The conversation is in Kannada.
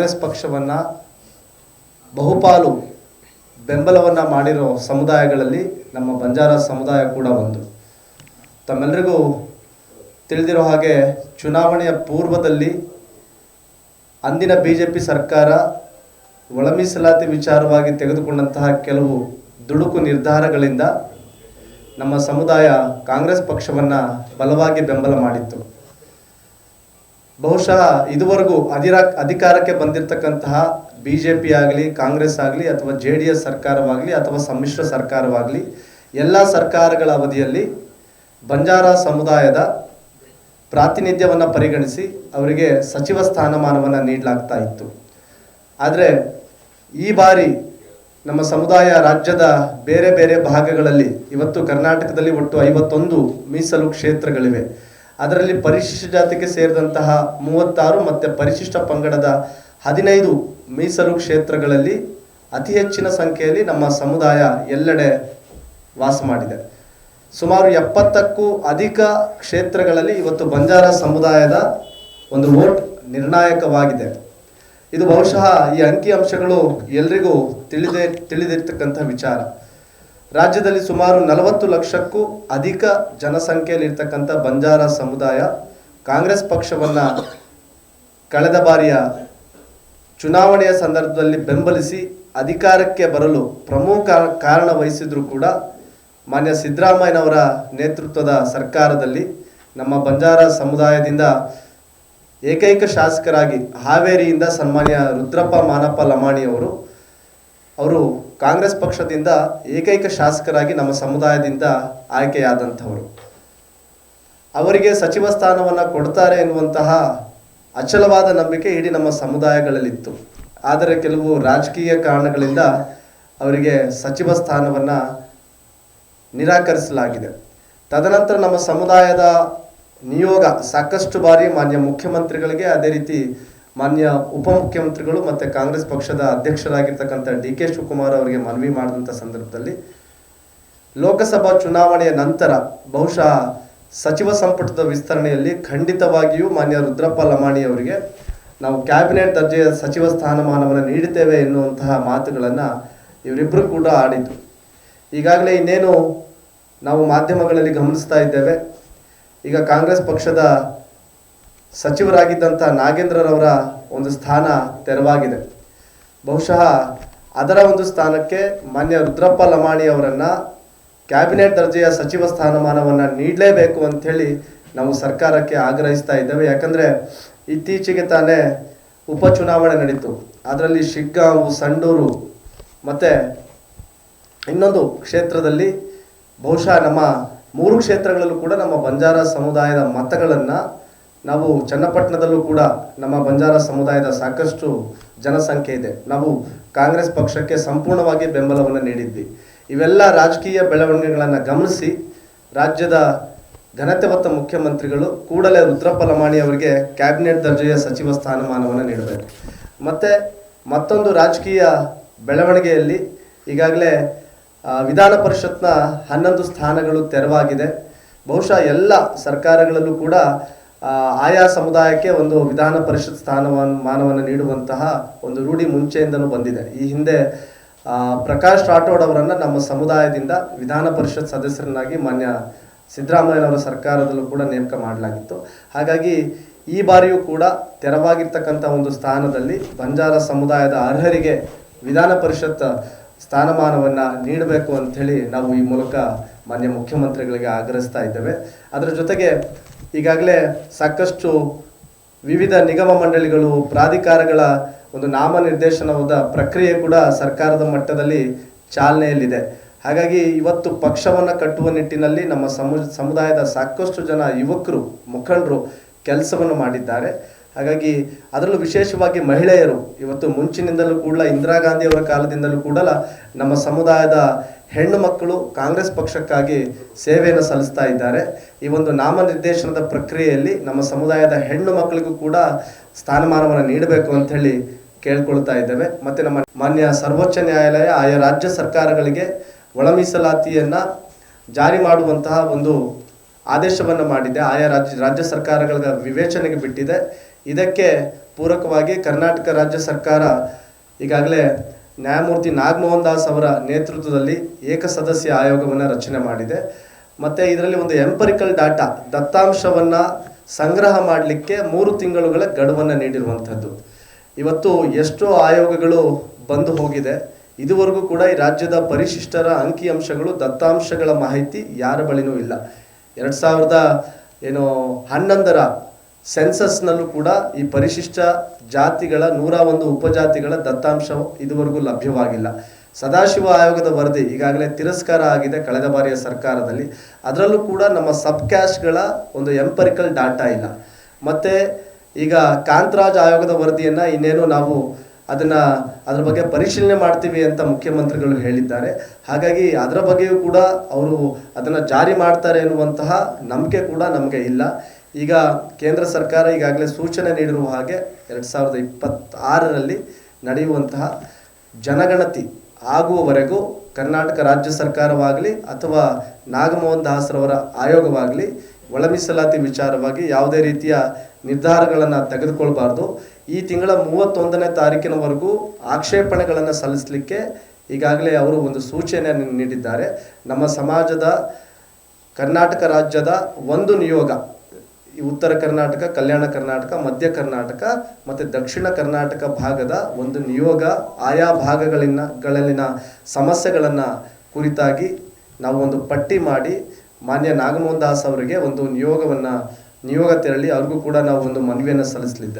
ಕಾಂಗ್ರೆಸ್ ಪಕ್ಷವನ್ನು ಬಹುಪಾಲು ಬೆಂಬಲವನ್ನು ಮಾಡಿರೋ ಸಮುದಾಯಗಳಲ್ಲಿ ನಮ್ಮ ಬಂಜಾರ ಸಮುದಾಯ ಕೂಡ ಒಂದು. ತಮ್ಮೆಲ್ಲರಿಗೂ ತಿಳಿದಿರೋ ಹಾಗೆ ಚುನಾವಣೆಯ ಪೂರ್ವದಲ್ಲಿ ಅಂದಿನ ಬಿ ಸರ್ಕಾರ ಒಳಮೀಸಲಾತಿ ವಿಚಾರವಾಗಿ ತೆಗೆದುಕೊಂಡಂತಹ ಕೆಲವು ದುಡುಕು ನಿರ್ಧಾರಗಳಿಂದ ನಮ್ಮ ಸಮುದಾಯ ಕಾಂಗ್ರೆಸ್ ಪಕ್ಷವನ್ನು ಬಲವಾಗಿ ಬೆಂಬಲ ಮಾಡಿತ್ತು. ಬಹುಶಃ ಇದುವರೆಗೂ ಅಧಿರ ಅಧಿಕಾರಕ್ಕೆ ಬಂದಿರತಕ್ಕಂತಹ ಬಿ ಜೆ ಪಿ ಆಗಲಿ, ಕಾಂಗ್ರೆಸ್ ಆಗಲಿ, ಅಥವಾ ಜೆ ಡಿ ಎಸ್ ಸರ್ಕಾರವಾಗಲಿ, ಅಥವಾ ಸಮ್ಮಿಶ್ರ ಸರ್ಕಾರವಾಗಲಿ, ಎಲ್ಲ ಸರ್ಕಾರಗಳ ಅವಧಿಯಲ್ಲಿ ಬಂಜಾರ ಸಮುದಾಯದ ಪ್ರಾತಿನಿಧ್ಯವನ್ನು ಪರಿಗಣಿಸಿ ಅವರಿಗೆ ಸಚಿವ ಸ್ಥಾನಮಾನವನ್ನು ನೀಡಲಾಗ್ತಾ ಇತ್ತು. ಆದರೆ ಈ ಬಾರಿ ನಮ್ಮ ಸಮುದಾಯ ರಾಜ್ಯದ ಬೇರೆ ಬೇರೆ ಭಾಗಗಳಲ್ಲಿ, ಇವತ್ತು ಕರ್ನಾಟಕದಲ್ಲಿ ಒಟ್ಟು ಐವತ್ತೊಂದು ಮೀಸಲು ಕ್ಷೇತ್ರಗಳಿವೆ. ಅದರಲ್ಲಿ ಪರಿಶಿಷ್ಟ ಜಾತಿಗೆ ಸೇರಿದಂತಹ ಮೂವತ್ತಾರು ಮತ್ತು ಪರಿಶಿಷ್ಟ ಪಂಗಡದ ಹದಿನೈದು ಮೀಸಲು ಕ್ಷೇತ್ರಗಳಲ್ಲಿ ಅತಿ ಹೆಚ್ಚಿನ ಸಂಖ್ಯೆಯಲ್ಲಿ ನಮ್ಮ ಸಮುದಾಯ ಎಲ್ಲೆಡೆ ವಾಸ ಮಾಡಿದೆ. ಸುಮಾರು ಎಪ್ಪತ್ತಕ್ಕೂ ಅಧಿಕ ಕ್ಷೇತ್ರಗಳಲ್ಲಿ ಇವತ್ತು ಬಂಜಾರ ಸಮುದಾಯದ ಒಂದು ವೋಟ್ ನಿರ್ಣಾಯಕವಾಗಿದೆ. ಇದು ಬಹುಶಃ ಈ ಅಂಕಿಅಂಶಗಳು ಎಲ್ರಿಗೂ ತಿಳಿದೇ ತಿಳಿದಿರ್ತಕ್ಕಂಥ ವಿಚಾರ. ರಾಜ್ಯದಲ್ಲಿ ಸುಮಾರು ನಲವತ್ತು ಲಕ್ಷಕ್ಕೂ ಅಧಿಕ ಜನಸಂಖ್ಯೆಯಲ್ಲಿರ್ತಕ್ಕಂಥ ಬಂಜಾರ ಸಮುದಾಯ ಕಾಂಗ್ರೆಸ್ ಪಕ್ಷವನ್ನು ಕಳೆದ ಬಾರಿಯ ಚುನಾವಣೆಯ ಸಂದರ್ಭದಲ್ಲಿ ಬೆಂಬಲಿಸಿ ಅಧಿಕಾರಕ್ಕೆ ಬರಲು ಪ್ರಮುಖ ಕಾರಣ ವಹಿಸಿದ್ರು ಕೂಡ ಮಾನ್ಯ ಸಿದ್ದರಾಮಯ್ಯನವರ ನೇತೃತ್ವದ ಸರ್ಕಾರದಲ್ಲಿ ನಮ್ಮ ಬಂಜಾರ ಸಮುದಾಯದಿಂದ ಏಕೈಕ ಶಾಸಕರಾಗಿ ಹಾವೇರಿಯಿಂದ ಸನ್ಮಾನ್ಯ ರುದ್ರಪ್ಪ ಮಾನಪ್ಪ ಲಮಾಣಿ ಅವರು ಅವರು ಕಾಂಗ್ರೆಸ್ ಪಕ್ಷದಿಂದ ಏಕೈಕ ಶಾಸಕರಾಗಿ ನಮ್ಮ ಸಮುದಾಯದಿಂದ ಆಯ್ಕೆಯಾದಂಥವರು. ಅವರಿಗೆ ಸಚಿವ ಸ್ಥಾನವನ್ನು ಕೊಡ್ತಾರೆ ಎನ್ನುವಂತಹ ಅಚಲವಾದ ನಂಬಿಕೆ ಇಡೀ ನಮ್ಮ ಸಮುದಾಯಗಳಲ್ಲಿತ್ತು. ಆದರೆ ಕೆಲವು ರಾಜಕೀಯ ಕಾರಣಗಳಿಂದ ಅವರಿಗೆ ಸಚಿವ ಸ್ಥಾನವನ್ನು ನಿರಾಕರಿಸಲಾಗಿದೆ. ತದನಂತರ ನಮ್ಮ ಸಮುದಾಯದ ನಿಯೋಗ ಸಾಕಷ್ಟು ಬಾರಿ ಮಾನ್ಯ ಮುಖ್ಯಮಂತ್ರಿಗಳಿಗೆ ಅದೇ ರೀತಿ ಮಾನ್ಯ ಉಪಮುಖ್ಯಮಂತ್ರಿಗಳು ಮತ್ತು ಕಾಂಗ್ರೆಸ್ ಪಕ್ಷದ ಅಧ್ಯಕ್ಷರಾಗಿರ್ತಕ್ಕಂಥ ಡಿ ಕೆ ಶಿವಕುಮಾರ್ ಅವರಿಗೆ ಮನವಿ ಮಾಡಿದಂಥ ಸಂದರ್ಭದಲ್ಲಿ ಲೋಕಸಭಾ ಚುನಾವಣೆಯ ನಂತರ ಬಹುಶಃ ಸಚಿವ ಸಂಪುಟದ ವಿಸ್ತರಣೆಯಲ್ಲಿ ಖಂಡಿತವಾಗಿಯೂ ಮಾನ್ಯ ರುದ್ರಪ್ಪ ಲಮಾಣಿ ಅವರಿಗೆ ನಾವು ಕ್ಯಾಬಿನೆಟ್ ದರ್ಜೆಯ ಸಚಿವ ಸ್ಥಾನಮಾನವನ್ನು ನೀಡುತ್ತೇವೆ ಎನ್ನುವಂತಹ ಮಾತುಗಳನ್ನು ಇವರಿಬ್ಬರು ಕೂಡ ಆಡಿದ್ದು ಈಗಾಗಲೇ ಇನ್ನೇನು ನಾವು ಮಾಧ್ಯಮಗಳಲ್ಲಿ ಗಮನಿಸ್ತಾ ಇದ್ದೇವೆ. ಈಗ ಕಾಂಗ್ರೆಸ್ ಪಕ್ಷದ ಸಚಿವರಾಗಿದ್ದಂಥ ನಾಗೇಂದ್ರರವರ ಒಂದು ಸ್ಥಾನ ತೆರವಾಗಿದೆ. ಬಹುಶಃ ಅದರ ಒಂದು ಸ್ಥಾನಕ್ಕೆ ಮಾನ್ಯ ರುದ್ರಪ್ಪ ಲಮಾಣಿ ಅವರನ್ನು ಕ್ಯಾಬಿನೆಟ್ ದರ್ಜೆಯ ಸಚಿವ ಸ್ಥಾನಮಾನವನ್ನು ನೀಡಲೇಬೇಕು ಅಂಥೇಳಿ ನಾವು ಸರ್ಕಾರಕ್ಕೆ ಆಗ್ರಹಿಸ್ತಾ ಇದ್ದೇವೆ. ಯಾಕಂದರೆ ಇತ್ತೀಚೆಗೆ ತಾನೇ ಉಪಚುನಾವಣೆ ನಡೀತು. ಅದರಲ್ಲಿ ಶಿಗ್ಗಾಂವು, ಸಂಡೂರು ಮತ್ತು ಇನ್ನೊಂದು ಕ್ಷೇತ್ರದಲ್ಲಿ ಬಹುಶಃ ನಮ್ಮ ಮೂರು ಕ್ಷೇತ್ರಗಳಲ್ಲೂ ಕೂಡ ನಮ್ಮ ಬಂಜಾರ ಸಮುದಾಯದ ಮತಗಳನ್ನು ನಾವು ಚನ್ನಪಟ್ಟಣದಲ್ಲೂ ಕೂಡ ನಮ್ಮ ಬಂಜಾರ ಸಮುದಾಯದ ಸಾಕಷ್ಟು ಜನಸಂಖ್ಯೆ ಇದೆ. ನಾವು ಕಾಂಗ್ರೆಸ್ ಪಕ್ಷಕ್ಕೆ ಸಂಪೂರ್ಣವಾಗಿ ಬೆಂಬಲವನ್ನು ನೀಡಿದ್ವಿ. ಇವೆಲ್ಲ ರಾಜಕೀಯ ಬೆಳವಣಿಗೆಗಳನ್ನು ಗಮನಿಸಿ ರಾಜ್ಯದ ಘನತೆ ಮುಖ್ಯಮಂತ್ರಿಗಳು ಕೂಡಲೇ ರುದ್ರಪ್ಪ ಲಮಾಣಿ ಅವರಿಗೆ ಕ್ಯಾಬಿನೆಟ್ ದರ್ಜೆಯ ಸಚಿವ ಸ್ಥಾನಮಾನವನ್ನು ನೀಡಬೇಕು. ಮತ್ತು ಮತ್ತೊಂದು ರಾಜಕೀಯ ಬೆಳವಣಿಗೆಯಲ್ಲಿ ಈಗಾಗಲೇ ವಿಧಾನ ಪರಿಷತ್ನ ಹನ್ನೊಂದು ಸ್ಥಾನಗಳು ತೆರವಾಗಿದೆ. ಬಹುಶಃ ಎಲ್ಲ ಸರ್ಕಾರಗಳಲ್ಲೂ ಕೂಡ ಆಯಾ ಸಮುದಾಯಕ್ಕೆ ಒಂದು ವಿಧಾನ ಪರಿಷತ್ ಸ್ಥಾನವನ್ನು ಮಾನವನ್ನು ನೀಡುವಂತಹ ಒಂದು ರೂಢಿ ಮುಂಚೆಯಿಂದಲೂ ಬಂದಿದೆ. ಈ ಹಿಂದೆ ಪ್ರಕಾಶ್ ರಾಠೋಡ್ ಅವರನ್ನು ನಮ್ಮ ಸಮುದಾಯದಿಂದ ವಿಧಾನ ಪರಿಷತ್ ಸದಸ್ಯರನ್ನಾಗಿ ಮಾನ್ಯ ಸಿದ್ದರಾಮಯ್ಯನವರ ಸರ್ಕಾರದಲ್ಲೂ ಕೂಡ ನೇಮಕ ಮಾಡಲಾಗಿತ್ತು. ಹಾಗಾಗಿ ಈ ಬಾರಿಯೂ ಕೂಡ ತೆರವಾಗಿರ್ತಕ್ಕಂಥ ಒಂದು ಸ್ಥಾನದಲ್ಲಿ ಬಂಜಾರ ಸಮುದಾಯದ ಅರ್ಹರಿಗೆ ವಿಧಾನ ಪರಿಷತ್ ಸ್ಥಾನಮಾನವನ್ನು ನೀಡಬೇಕು ಅಂಥೇಳಿ ನಾವು ಈ ಮೂಲಕ ಮಾನ್ಯ ಮುಖ್ಯಮಂತ್ರಿಗಳಿಗೆ ಆಗ್ರಹಿಸ್ತಾ ಇದ್ದೇವೆ. ಅದರ ಜೊತೆಗೆ ಈಗಾಗಲೇ ಸಾಕಷ್ಟು ವಿವಿಧ ನಿಗಮ ಮಂಡಳಿಗಳು, ಪ್ರಾಧಿಕಾರಗಳ ಒಂದು ನಾಮನಿರ್ದೇಶನವಾದ ಪ್ರಕ್ರಿಯೆ ಕೂಡ ಸರ್ಕಾರದ ಮಟ್ಟದಲ್ಲಿ ಚಾಲನೆಯಲ್ಲಿದೆ. ಹಾಗಾಗಿ ಇವತ್ತು ಪಕ್ಷವನ್ನು ಕಟ್ಟುವ ನಿಟ್ಟಿನಲ್ಲಿ ನಮ್ಮ ಸಮು, ಸಮುದಾಯದ ಸಾಕಷ್ಟು ಜನ ಯುವಕರು, ಮುಖಂಡರು ಕೆಲಸವನ್ನು ಮಾಡಿದ್ದಾರೆ. ಹಾಗಾಗಿ ಅದರಲ್ಲೂ ವಿಶೇಷವಾಗಿ ಮಹಿಳೆಯರು, ಇವತ್ತು ಮುಂಚಿನಿಂದಲೂ ಕೂಡ ಇಂದಿರಾ ಗಾಂಧಿಯವರ ಕಾಲದಿಂದಲೂ ಕೂಡ ನಮ್ಮ ಸಮುದಾಯದ ಹೆಣ್ಣು ಮಕ್ಕಳು ಕಾಂಗ್ರೆಸ್ ಪಕ್ಷಕ್ಕಾಗಿ ಸೇವೆಯನ್ನು ಸಲ್ಲಿಸ್ತಾ ಇದ್ದಾರೆ. ಈ ಒಂದು ನಾಮನಿರ್ದೇಶನದ ಪ್ರಕ್ರಿಯೆಯಲ್ಲಿ ನಮ್ಮ ಸಮುದಾಯದ ಹೆಣ್ಣು ಮಕ್ಕಳಿಗೂ ಕೂಡ ಸ್ಥಾನಮಾನವನ್ನು ನೀಡಬೇಕು ಅಂತ ಹೇಳಿ ಕೇಳ್ಕೊಳ್ತಾ ಇದ್ದೇವೆ. ಮತ್ತೆ ನಮ್ಮ ಮಾನ್ಯ ಸರ್ವೋಚ್ಚ ನ್ಯಾಯಾಲಯ, ಆಯಾ ರಾಜ್ಯ ಸರ್ಕಾರಗಳಿಗೆ ಒಳ ಮೀಸಲಾತಿಯನ್ನ ಜಾರಿ ಮಾಡುವಂತಹ ಒಂದು ಆದೇಶವನ್ನು ಮಾಡಿದೆ. ಆಯಾ ರಾಜ್ಯ ರಾಜ್ಯ ಸರ್ಕಾರಗಳ ವಿವೇಚನೆಗೆ ಬಿಟ್ಟಿದೆ. ಇದಕ್ಕೆ ಪೂರಕವಾಗಿ ಕರ್ನಾಟಕ ರಾಜ್ಯ ಸರ್ಕಾರ ಈಗಾಗಲೇ ನ್ಯಾಯಮೂರ್ತಿ ನಾಗಮೋಹನ್ ದಾಸ್ ಅವರ ನೇತೃತ್ವದಲ್ಲಿ ಏಕಸದಸ್ಯ ಆಯೋಗವನ್ನು ರಚನೆ ಮಾಡಿದೆ. ಮತ್ತು ಇದರಲ್ಲಿ ಒಂದು ಎಂಪರಿಕಲ್ ಡಾಟಾ ದತ್ತಾಂಶವನ್ನು ಸಂಗ್ರಹ ಮಾಡಲಿಕ್ಕೆ ಮೂರು ತಿಂಗಳುಗಳ ಗಡುವನ್ನು ನೀಡಿರುವಂಥದ್ದು. ಇವತ್ತು ಎಷ್ಟೋ ಆಯೋಗಗಳು ಬಂದು ಹೋಗಿದೆ. ಇದುವರೆಗೂ ಕೂಡ ಈ ರಾಜ್ಯದ ಪರಿಶಿಷ್ಟರ ಅಂಕಿಅಂಶಗಳು, ದತ್ತಾಂಶಗಳ ಮಾಹಿತಿ ಯಾರ ಬಳಿನೂ ಇಲ್ಲ. ಎರಡು ಸಾವಿರದ, ಏನು, ಹನ್ನೊಂದರ ಸೆನ್ಸಸ್ನಲ್ಲೂ ಕೂಡ ಈ ಪರಿಶಿಷ್ಟ ಜಾತಿಗಳ ನೂರ ಒಂದು ಉಪಜಾತಿಗಳ ದತ್ತಾಂಶ ಇದುವರೆಗೂ ಲಭ್ಯವಾಗಿಲ್ಲ. ಸದಾಶಿವ ಆಯೋಗದ ವರದಿ ಈಗಾಗಲೇ ತಿರಸ್ಕಾರ ಆಗಿದೆ ಕಳೆದ ಬಾರಿಯ ಸರ್ಕಾರದಲ್ಲಿ. ಅದರಲ್ಲೂ ಕೂಡ ನಮ್ಮ ಸಬ್ ಕ್ಯಾಶ್ಗಳ ಒಂದು ಎಂಪರಿಕಲ್ ಡಾಟಾ ಇಲ್ಲ. ಮತ್ತೆ ಈಗ ಕಾಂತರಾಜ್ ಆಯೋಗದ ವರದಿಯನ್ನ ಇನ್ನೇನು ನಾವು ಅದನ್ನ ಅದ್ರ ಬಗ್ಗೆ ಪರಿಶೀಲನೆ ಮಾಡ್ತೀವಿ ಅಂತ ಮುಖ್ಯಮಂತ್ರಿಗಳು ಹೇಳಿದ್ದಾರೆ. ಹಾಗಾಗಿ ಅದರ ಬಗ್ಗೆಯೂ ಕೂಡ ಅವರು ಅದನ್ನು ಜಾರಿ ಮಾಡ್ತಾರೆ ಎನ್ನುವಂತಹ ನಂಬಿಕೆ ಕೂಡ ನಮಗೆ ಇಲ್ಲ. ಈಗ ಕೇಂದ್ರ ಸರ್ಕಾರ ಈಗಾಗಲೇ ಸೂಚನೆ ನೀಡಿರುವ ಹಾಗೆ ಎರಡು ಸಾವಿರದ ಇಪ್ಪತ್ತಾರರಲ್ಲಿ ನಡೆಯುವಂತಹ ಜನಗಣತಿ ಆಗುವವರೆಗೂ ಕರ್ನಾಟಕ ರಾಜ್ಯ ಸರ್ಕಾರವಾಗಲಿ ಅಥವಾ ನಾಗಮೋಹನ್ ದಾಸ್ರವರ ಆಯೋಗವಾಗಲಿ ಒಳ ಮೀಸಲಾತಿ ವಿಚಾರವಾಗಿ ಯಾವುದೇ ರೀತಿಯ ನಿರ್ಧಾರಗಳನ್ನು ತೆಗೆದುಕೊಳ್ಬಾರ್ದು. ಈ ತಿಂಗಳ ಮೂವತ್ತೊಂದನೇ ತಾರೀಕಿನವರೆಗೂ ಆಕ್ಷೇಪಣೆಗಳನ್ನು ಸಲ್ಲಿಸಲಿಕ್ಕೆ ಈಗಾಗಲೇ ಅವರು ಒಂದು ಸೂಚನೆಯನ್ನು ನೀಡಿದ್ದಾರೆ. ನಮ್ಮ ಸಮಾಜದ, ಕರ್ನಾಟಕ ರಾಜ್ಯದ ಒಂದು ನಿಯೋಗ ಈ ಉತ್ತರ ಕರ್ನಾಟಕ, ಕಲ್ಯಾಣ ಕರ್ನಾಟಕ, ಮಧ್ಯ ಕರ್ನಾಟಕ ಮತ್ತು ದಕ್ಷಿಣ ಕರ್ನಾಟಕ ಭಾಗದ ಒಂದು ನಿಯೋಗ ಆಯಾ ಭಾಗಗಳಿನ, ಗಳಲ್ಲಿನ ಸಮಸ್ಯೆಗಳನ್ನು ಕುರಿತಾಗಿ ನಾವು ಒಂದು ಪಟ್ಟಿ ಮಾಡಿ ಮಾನ್ಯ ನಾಗಮೋಹನ್ ದಾಸ್ ಅವರಿಗೆ ಒಂದು ನಿಯೋಗವನ್ನು, ನಿಯೋಗ ತೆರಳಿ ಅವ್ರಿಗೂ ಕೂಡ ನಾವು ಒಂದು ಮನವಿಯನ್ನು ಸಲ್ಲಿಸಲಿದ್ದೇವೆ.